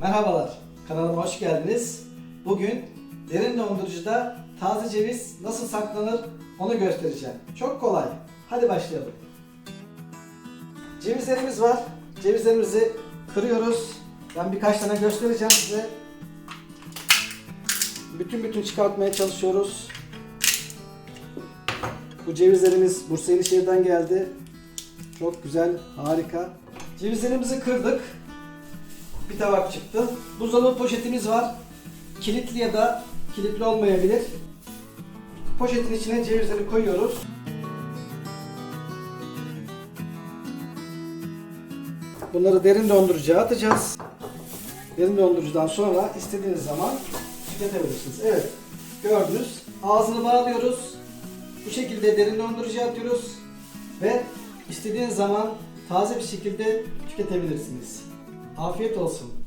Merhabalar, kanalıma hoş geldiniz. Bugün derin dondurucuda taze ceviz nasıl saklanır onu göstereceğim. Çok kolay. Hadi başlayalım. Cevizlerimiz var. Cevizlerimizi kırıyoruz. Ben birkaç tane göstereceğim size. Bütün bütün çıkartmaya çalışıyoruz. Bu cevizlerimiz Bursa Yenişehir'den geldi. Çok güzel, harika. Cevizlerimizi kırdık. Bir tabak çıktı. Buzdolabı poşetimiz var. Kilitli ya da kilitli olmayabilir. Poşetin içine cevizleri koyuyoruz. Bunları derin dondurucuya atacağız. Derin dondurucudan sonra istediğiniz zaman tüketebilirsiniz. Evet, gördünüz. Ağzını bağlıyoruz. Bu şekilde derin dondurucuya atıyoruz ve istediğiniz zaman taze bir şekilde tüketebilirsiniz. Afiyet olsun.